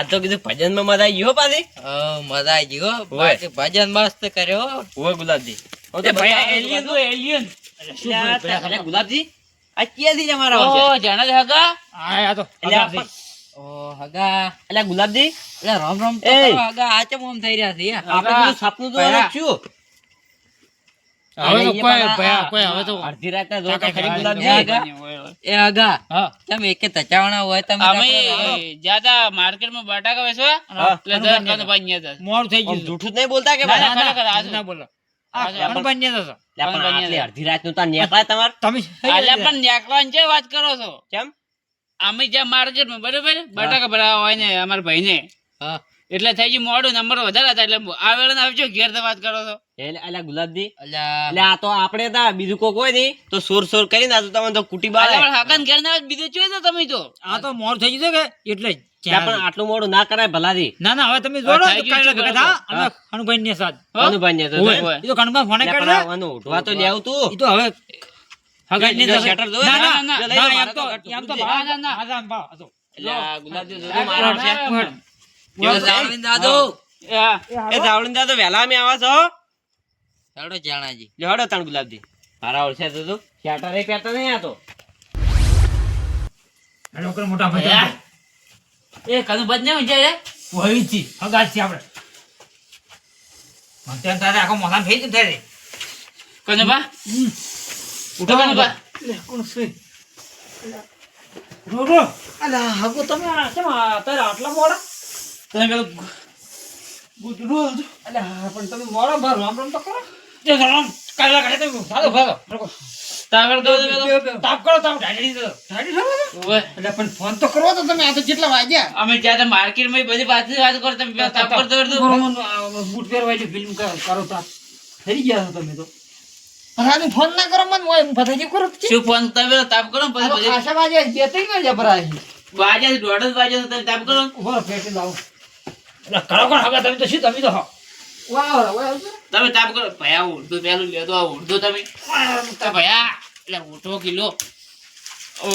આ તો કીધું ભજનમાં મજા આવી ગયો પાછી. મજા આવી ગયો બાકી ભજન મસ્ત કર્યો હોય ગુલાબજી. તો ભાઈ એલિયન તો એલિયન ગુલાબજી? આ ક્યાંથી જ ઓ જાણે છે હગા? આ આ તો. હગા ઓ હગા. એટલે ગુલાબજી. એટલે રામ રામ તો હગા. આ ચમ આમ થઈ રહ્યા છે. આપણે સપનું તો ભયા. શું હવે તો કોઈ ભયા કોઈ હવે તો અડધી રાતના જો તો ખરી ખાય ગુલાબજી આગા. એ હગા હા. તમે એકે તચાવણા હોય તમે અમે આપણે જ્યાદા માર્કેટમાં બટાકા વેચવા એટલે દર કનુભાઈ ન્યા હતા. મોડું થઈ ગયું જૂઠું નહીં બોલતા કે ના, ના, ના બોલો. ને ને અડધી રાતનું તો નીકળાય તમારે? તમે પણ નેકળવાની છે વાત કરો છો? કેમ? અમે જ્યાં માર્કેટમાં બરોબર? બટાકા ભરાવા હોય ને અમારા ભાઈને. હા. એટલે થઈ ગયું મોડું નંબર વધારે હતા એટલે આ વેળા આવજો ઘેર વાત કરો છો. એટલે અલ્યા ગુલાબજી એટલે આ તો આપણે તા બીજું કોઈ કોઈ નહીં તો સોર સોર કરી ના તો તમે તો કુટી બાળે. અલ્યા ઘેર ના બીજું જોયું તો તમે તો. આ તો મોડ થઈ ગયું કે? એટલે પણ આટલું મોડું ના કરાય ભલાથી ના ના હવે તમે જોડો અનુભાઈ ને સાથ? અનુભાઈ ને. તો. કણભાઈ ફોને કરી દે. ઉઠવા તો લેવું તું. ઈ તો હવે હગાઈ ને. શટર જોવે? ના ના? ના, ના, ના, એમ તો એમ તો ના ના, ના. ગુલાબજી જોજો ના, મારો ના, છે. ના, ના. જો જાળવીને દાદો. હા. એ જાવળીને તા તો વહેલા અમે આવા છો? હેડો જાણાજી. લે હડો ગુલાબજી. મારા ઓળશે તો તું. શેટર એ પહેરતો નહીં આ તો. મોટા ભાઈ ભયા. એ કનુભાઈ ને વિચારે વહીથી હગા છે આપણે. મને તારે આખો મોઢામાં ફેર થાય રે. ઉઠો કોણ. અલા, હગો તમે આ કેમ આ અત્યારે આટલા મોડા? તમે પેલું ગુજરો હતો. અલા, પણ તમે મોડા બાર રામ રામ તો કરો. જે રામ, કાલા કાઢે તમે ભાગો. લોકો, તાવર દો. તાપ કરો, તાપ ઢાળી દો. ઢાળી દો. અલા, પણ ફોન તો કરો તો તમે આ તો જેટલા વાગ્યા અમે જ્યાં તા માર્કેટમાં બધી પાછી વાત કરો તમે તાપ કરતો. બરોબર, આ બૂટ પહેરવા એટલે ફિલ્મ કરો તાપ. થઈ ગયા છો તમે તો રાતે ફોન ના કરો મને હું બધાજી કરો શું ફોન તમે તાપ કરો પછી ખાસા વાગ્યા બે ત્રણ વાગ્યા ભરાય વાગ્યા દોઢ વાગ્યા તાપ કરો. પેટી લાવો. કરો કોણ હગા તમે તો શું તમે તો હો. વાહ, વાહ, વાહ. તમે તાપ કરો ભયા ઉડતો પેલું લેતો આ ઉડતો તમે તો ભયા એટલે ઉઠો કિલો ઓ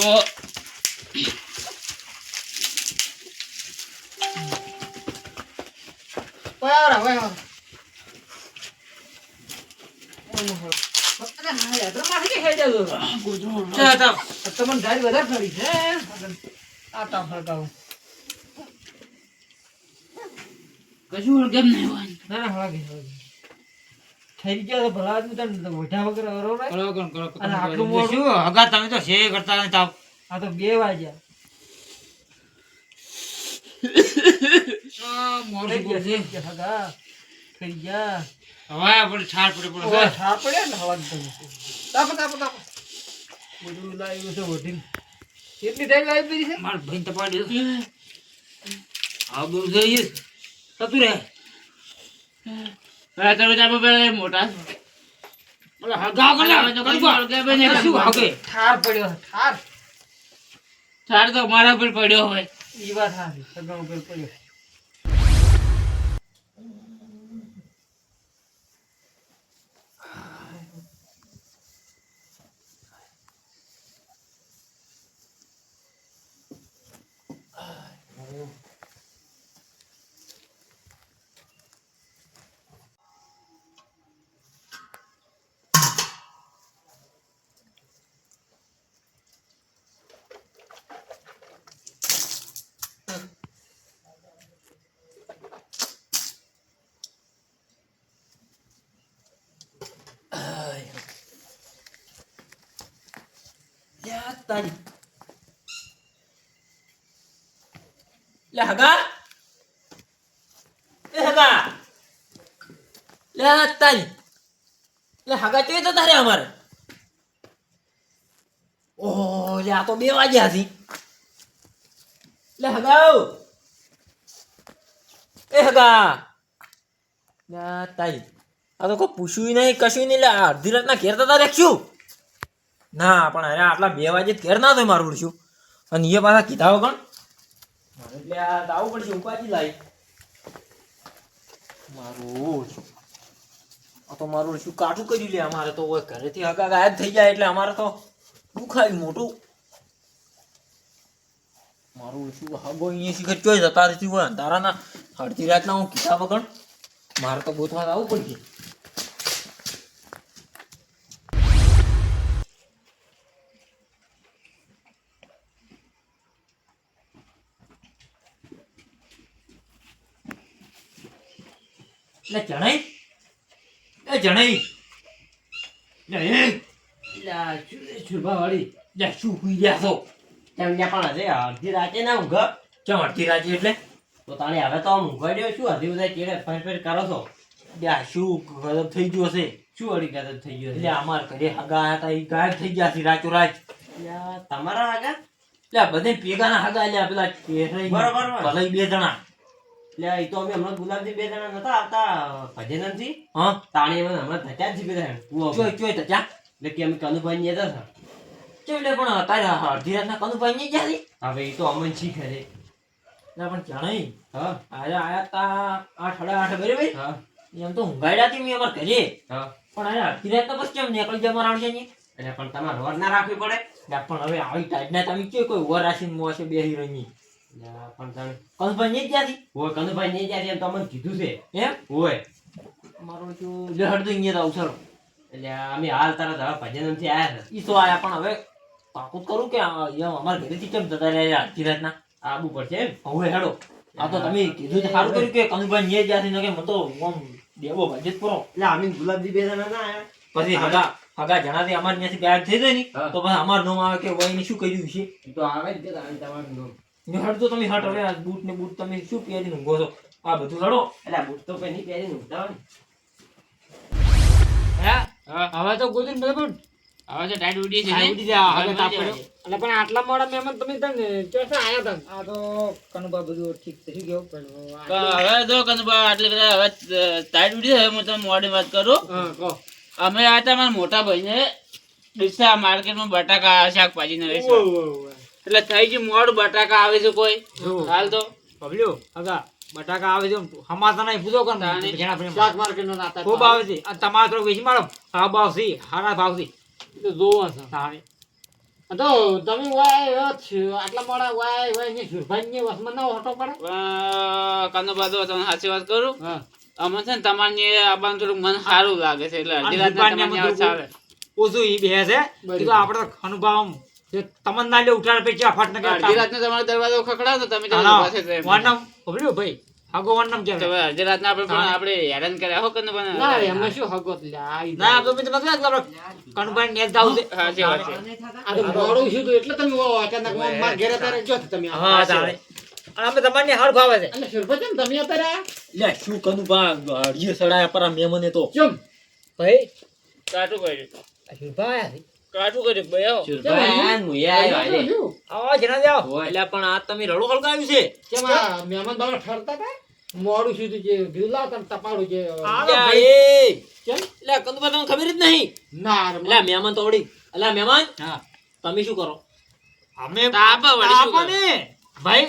જાજો. ચા, તાપ. તમને ગાડી વધારે ફરી છે આ તાપ હળગાવું. કશું કેમ નહીં હોય ના ના હળગે હળગે. થઈ ગયા તો ભલા આદમી તને મોઢા વગર અરો ને. કરો કરો કરો અને આટલું મોડું હગા તમે તો શે કરતા નહીં તાપ આ તો બે વાગ્યા આ મોડું થઈ ગયા હગા થઈ ગયા હવે આપણે છાર પડે પડે ઠાર પડે ને હવા. તાપો, તાપો, તાપો. બધું લાવ્યું છે વઢીને. કેટલી ટાઈમ પડી છે? માર ભાઈ તપાડી હા બહુ જોઈએ થતું રહે તમે તાપ પેલા મોટા? ઠાર પડ્યો છે, ઠાર. તો મારા પર પડ્યો હોય ઈ વાત સાચી, હગા ઉપર પડ્યો. તારી. લે હગા એ હગા લે તારી લે હગા તે તો તારે અમારે ઓહો લે આ તો બે વાગ્યા હતી લે હગા એ હગા લે તારી આ તો કોઈ પૂછ્યું નહીં કશું નહીં લે અડધી ઘેર તો તારે ના, પણ અરે આટલા બે વાગે ઘેર ના થાય મારું ઉડશું. અને એ પાછા કીધા વગર. એટલે આ લાવવું પડશે ઉપાજી લાવી મારું શું આ તો મારું શું કાઠું કર્યું લે અમારે તો. ઓય, ઘરેથી હગા ગાયબ થઈ જાય એટલે અમારે તો દુખાય મોટું. મારું શું હગો અહીંયા શીખર ચોઈ જતા રહેતી હોય અંધારાના, અડધી રાતના હું કીધા વગર. મારે તો ગોતવા આવવું પડશે. એટલે જણાઈ એ જણાઈ લે એ. લ્યા, શું- વાળી. લે શું હુઈ ગયા છો? તેમને પણ હજી અડધી રાતે ના ઊંઘ. કેમ અડધી રાતે એટલે? તો તાણે હવે તો આમ ઊંઘવાડ્યો શું અડધી બધા ચેડે ફેર ફેર કરો છો? લે શું ગજબ થઈ ગયું હશે શું અડી ગજબ થઈ ગયો એટલે અમાર ઘરે હગા આયા તા ગાયબ થઈ ગયા છે રાચો રાચ તમારા આ બધે ભેગાના હગા લ્યા પેલા બરોબર, બરોબર. ભલાઈ બે જણા. લ્યા, ઈ તો અમે હમણાં ગુલાબજી બે જણા નતા આવતા ભજનનથી હા. તાણી અમે હમણાં ધચ્યા જ રહ્યા કૂવો ચોય ચોય તો જા એટલે કે અમે કનુભાઈ ને જતા હતા. ચોય લે પણ અત્યારે અડધી રાતના કનુભાઈ ને ગયા હવે ઈ તો અમને છી ખરે ના પણ જાણે. હા. આજે આયા તા આઠ સાડા આઠ બરાબર? હા. એમ તો ઊંઘાડ્યા હતી મેં અમાર ઘરે. હા. પણ આજે અડધી રાતના બસ કેમ નીકળી ગયા મારા આવશે એટલે પણ તમારે વર ના રાખવી પડે. પણ હવે આવી ટાઈટના તમે કે કોઈ ઓર રાશિ મોસે બેહી રહી કનુભાઈ નહીં ગયા હતી ઓય કનુભાઈ ને એમ તો કીધું છે. એમ? મારો અહીંયા તો એટલે અમે હાલ તારા ભજનનથી આયા છે. ઈ તો આયા પણ હવે તાકૂત કરું કે અમારા ઘરેથી કેમ જતા રહ્યા અડધી રાતના? પડશે એમ? હવે હેડો. આ તો તમે કીધું સારું કર્યું કે કનુભાઈ nye જ્યાંથી ન કે મને તો આમ દેવો પૂરો. એટલે અમે ગુલાબજી બે જણા ના આયા. પછી હગા હગા જણાથી અમારે ત્યાંથી ગાયબ થઈ જાય ને તો પછી અમાર નોમ આવે કે વહીને શું કર્યું છે? તો આવે જ તમારું નામ. ને હટ તો તમે હટ. હવે આ બૂટ ને બૂટ તમે શું પહેરીને ઊંઘો છો? આ બધું હડો. એટલે બૂટ તો કોઈ નહીં પહેરીને ઊંઘતા હોય ને. હવે હવે તો ગુજર હવે તો ટાઈટ ઉડી છે ઉડી જાય, હવે તાપ પડ્યો. એટલે પણ આટલા મોડા મહેમાન તમે તને ચોથા આયા તા આ તો કનુભા બધું ઠીક થઈ ગયો પણ હવે જો કનુભા આટલે બધા હવે ટાઈટ ઉડી હવે હું તમને મોડે વાત કરું. હા કહો. અમે આ હતા મારા મોટા ભાઈને ડીસા માર્કેટમાં બટાકા શાકભાજી ને વેચવા એટલે થઈ ગયું મોડું બટાકા આવે છે કોઈ. હાલ તો. બબલ્યો હગા બટાકા આવે છે હમાતા નહીં પૂછો કર માર્કેટ નો નાતા ખૂબ આવે છે. અને તમારે થોડું વેચી મારો. હા ભાવ છે હારા ભાવ છે. જોવો છે. તાણે. તો તમે વાય આટલા મોડા વાય વાયની સુરભાઈ ની વસમાં ના ઓટો પડે? કાનો બાદો તમને સાચી વાત કરું? અમે છે ને તમારે આવવાનું થોડું મન સારું લાગે છે એટલે અડધી ચાલે ઓછું ઈ બે છે. આપડે આપણે અનુભવ તમને ના લે ઉઠાડ પે ચા ફટ ન અડધી રાતના તમારો દરવાજો ખખડાવો તો તમે તમારી પાસે જ ભાઈ? હગો વનમ તો અડધી રાતના આપણે પણ આપણે હેરાન કર્યા હો કનુભા ને. ના એમને શું હગો લ્યા ના તો મેં તમને આપણે. કનુભાઈ ને જાવ છે સાચી વાત છે આ તો મોડું છું તો એટલે તમે અચાનક માર ઘરે તારે જો તમે હા તાણે અમે તમને હાર ભાવે છે. એટલે સુરભાઈ તમે અત્યારે? લે શું કનુભા હળીએ સડાયા પર મેમને તો. કેમ ભાઈ છે. કાઠું. મુયા. આવો. એટલે પણ આ તમે રડો હળગાવ્યું છે? કેમ આ? મહેમાન બાબા ઠરતા હતા મોડું સુધી જે કીધું લાવ તપાડું છે આ તો એ. કેમ? એટલે કનુભા તમને ખબર જ નહીં? ના એટલે મહેમાન તો વળી એટલે મહેમાન હા. તમે શું કરો? અમે તાપે વળી ને. ભાઈ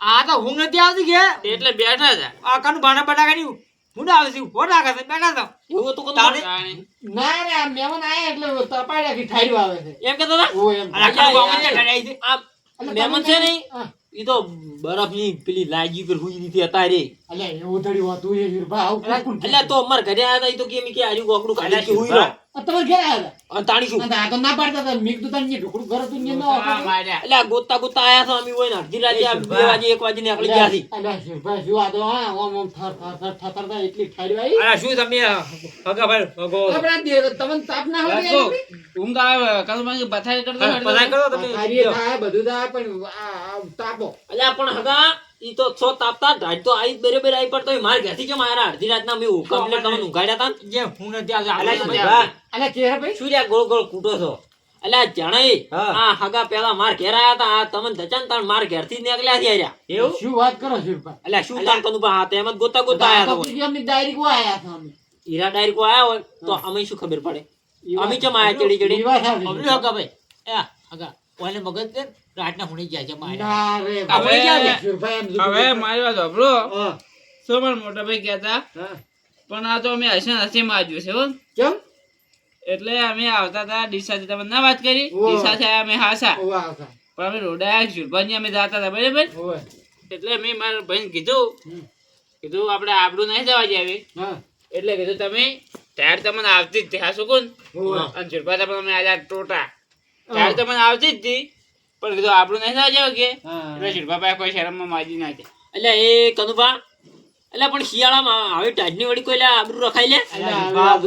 આ તો હું નથી આવતી કે? એટલે બેઠા છે આ કનું ભાના બટાકાની નાખે છે બેઠા તો એવું હતું કનુભા તાણે? તાણે. ના રે મહેમાન આયા એટલે તપાડ્યા કે ઠાર્યું આવે છે. એમ કેતા હતા? ઓ એમ. અને આ કનું ભાવ છે. આ એટલે છે નહીં ઈ તો બરફની પેલી લાગી પર હુઈ હતા રે અલ્યા એવું થયું હતું એ વીરભા આવું કોણ કોણ તો અમાર ઘરે આયા હતા ઈ તો કે એમ કે આર્યું ગોકડું કાઢી કે હુઈ આ ઘેર આવ્યા અને તાણી આ તો ના પાડતા હતા. મેઘ દૂતાન ને ઢોકળું ઘર હતું ને. એટલે આ ગોતતા ગોતતા આયા છો અમે હોય ને. અડધી રાતે બે વાગે એક વાગે નીકળી ગયા હતી અલ્યા શિવભાઈ શું આ તો હા ઓમ ઓમ થર થર થર થર થર એટલી ઠાર્યું આવી. અરે શું તમે હગા ભાઈ હગો આપણે દે- તમને તાપ ના આવે રાખો. ઊંઘ આવે કનુભા કે પથારી કરતો હા, કરો તમે. બધું થાય પણ તાપો. એટલે પણ હગા ઈ તો છો તાપતા ઢાળ તો આઈ બરાબર આઈ પણ માર ઘરથી કેમ આયા અડધી રાતના મેં કમ્પ્લેટ તમને ઊંઘાડ્યા તા જે હું નથી ત્યાં અલ્યા આપણે ભાઈ, અલ્યા શું લ્યા ગોળ ગોળ કૂટો છો? એટલે જણાઈ આ હગા પેલા માર ઘેર આયા તા. આ તમને ધચાન તાણ માર ઘેરથી થી નીકળ્યા છે આર્યા એવું? શું વાત કરો શિવભાઈ એટલે શું તાણ કનું બા હાથ એમ જ ગોતા ગોતા આયા તો અમની ડાયરી કો આયા હતા અમે. ઈરા ડાયરી કો આયા હોય તો અમે શું ખબર પડે? અમે કેમ આયા ચડી ચડી. બબલ્યો હગા ભાઈ. એ હગા. ઓને મગજ દે રાતના હુણી જાય છે ના હવે મારી વાત સાંભળો. શું મોટા ભાઈ કહેતા. પણ આ તો અમે હસી હસી માજ્યું છે હો. કેમ? એટલે અમે આવતા હતા ડીસાથી તમે ના વાત કરી. ડીસાથી આયા અમે હાસા. પણ અમે રોડાયા શિલ્પાજી અમે જતા હતા બરાબર. એટલે અમે મારા ભાઈને કીધું કીધું આપણે આબરૂ નહીં જવા જાવી. એટલે કીધું તમે ટાયર તમને આવતી જ ત્યાં શું કોણ. અને શિલ્પા તમે અમે આજે ટોટા. ટાયર મને આવતી જ હતી. પણ કીધું આપણું નહીં જવા જાવ કે. એટલે કોઈ શરમમાં માજી ના જાય એટલે એ કનુભા એટલે પણ શિયાળામાં આવી ટાઢની વળી કોઈ આબરૂ રખાઈ લે? અલ્યા, બા આ તો,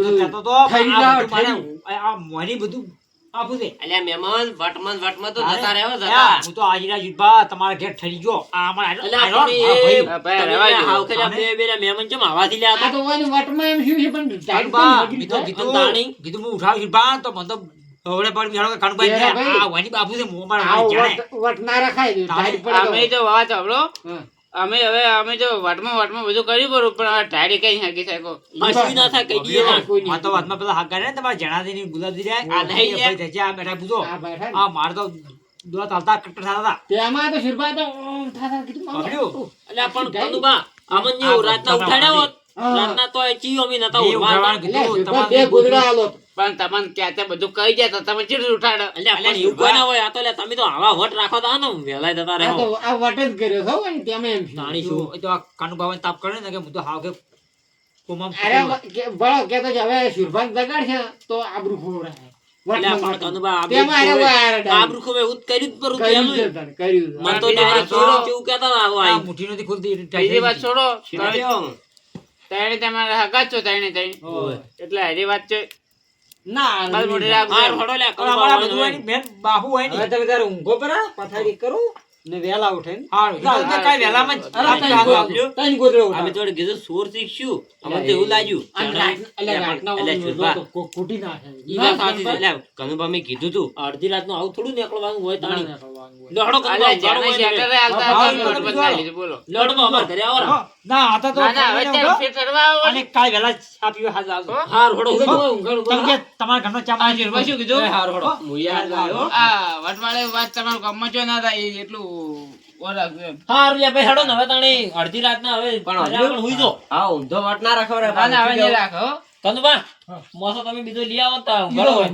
મોની બધું આપું છે. અલ્યા મહેમાન તો જતા રહેવો હું તો આજીરા જીતબા તમારા ઘેર ઠરી ગયો. આ અમારા ભાઈ. રહેવા હાવ બે બે મહેમાન ચમ આવાથી લે આ આ તો તો ઓયની વટમાં એમ શું છે પણ ટાઈમ બા, તો મેં તો નથી. કીધું અંતાણી. કીધું હું ઉઠાવું જીતબા તો મને તો આ વાની બાપુ છે મોં મારા જાણે. વટ વટ રખાય દે અમે તો. તો વાત સાંભળો. અમે હવે અમે જો વાટમાં વાટમાં બધું કર્યું બરું પણ હવે ટાયરે કઈ હાકી શકો? કશું ના થાય કઈ કોઈ આ તો વાતમાં પેલા હાકા ને તમારા જણાથી ગુલાબજી રે આ નહીં. ભાઈ ધજા આ બેઠા પૂછો. આ માર મારે તો દોત ચાલતા કટ્ટર થતા તેમાં તો શિરપા તો થાતા કીધું. પકડ્યું? એટલે પણ આમન જેવું રાતના ઉઠાડ્યા હોત રાતના તો એ ચીયો મી નતા ઉઠવા બે ગુદડા આલો. તો. પણ તમને ક્યાં તે બધું કહી જાય તો તમે ચીડ ઉઠાડો એટલે પણ એવું કોઈ ના હોય આ તો લે તમે તો આવા વટ રાખો તો ને વેલાય જતા રહે તો આ વટ જ કર્યો છો ને તેમાં એમ છે. તાણી શું શું તો આ કાનુબાબાને તાપ કરે ને કે હું તો હાવ કે કોમમ અરે બળો કે- તો હવે આબરૂ. એટલે આબરૂ. આબરૂ કર્યું પેલું. છે છે. તો બીજી વાત direct છોડો. કેવું કહેતા હતા આવું આ આઈ. મુઠ્ઠી નથી ખુલતી એટલે બીજી વાત છોડો શિરાજો. તમારે હગા છો ત્રણે ત્રણ એટલે હરી વાત છે ના હોય ને, ને તમે તારે ઊંઘો પરા પથારી કરું ને ઉઠે ને અમે જોડે કીધું સોર શીખશું. અમને તો એવું લાગ્યું. અને રાત- એટલે રાતના એટલે ઓલું શિરપા. તો કો- કૂટી નાખે. ઈ વાત સાચી છે. એટલે કનુભા મેં કીધું તું અડધી રાતનું આવું થોડું નીકળવાનું હોય તાણી. નીકળવાનું હોય. લે, હળો કનુભા, અલ્યા, ઉઘાડો જાણે હોય ને. શેટરે હા, હતા, હા, હા. ના બોલો. ઘરે આવો ના આતા તો ના ના હવે આવો અને જ હાર. કે તમારા ઘરનો ચા શું કીધું. આ વટવાળે વાત તમારું જો ના થાય એટલું. હાર લે ભાઈ ને હવે તાણી અડધી રાતના હવે પણ ઘરે આગળ હા ઊંધો વટ ના રાખો રે ના ના હવે નહીં રાખો હો. મોસો તમે બીજો લઈ આવો તો ઉઘાડો હોય.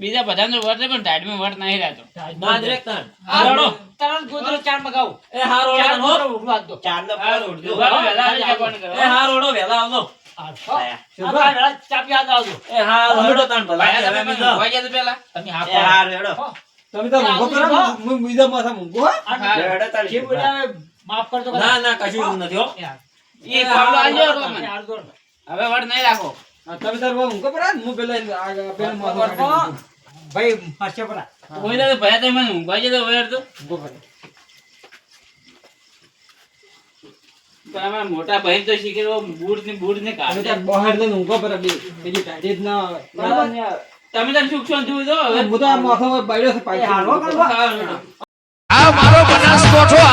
બીજા બધાનો વટ છે પણ ટાઈડમાં વટ નહીં રહેતો. ના direct તાણ. હા, હળો. તરત ગોદડો ચાર મગાવું. એ હાર ઓડો. ચાર તાણ, જા પણ કરો. એ હાર આવજો. હાથ આવજો. એ હાર હળો તાણ, ભલા. ભાઈ, હવે તમે બીજો. ઊંઘવા ગયા તા પહેલા? તમે હા એ હાર હેડો. તમે તારે ઊંઘો પરા હું. બીજા માથા ઊંઘો હો. હા. જે બોલ્યા હવે માફ કરજો. ના ના કશું નથી હવે વડ નહીં રાખો હા, તમે તારે ઊંઘો પરા હું પેલા. કાઢી. ભાઈ હર્ષે પરા. કોઈ તો ભયા તમે મને ઊંઘવા જતો વહેર તો ઊંઘો પરા. મોટા ભાઈ તો શીખેલો બૂટ ને બૂટ ને કાઢે બહાર જઈને ઊંઘો પર બે બીજી ટાઢી જ ના આવે બરાબર તમે તો સુખ શાંતિ જોઈ દો હવે હું તો માથો બાયડો છે એ હારો કરવા. આ મારો બનાસકોઠો આ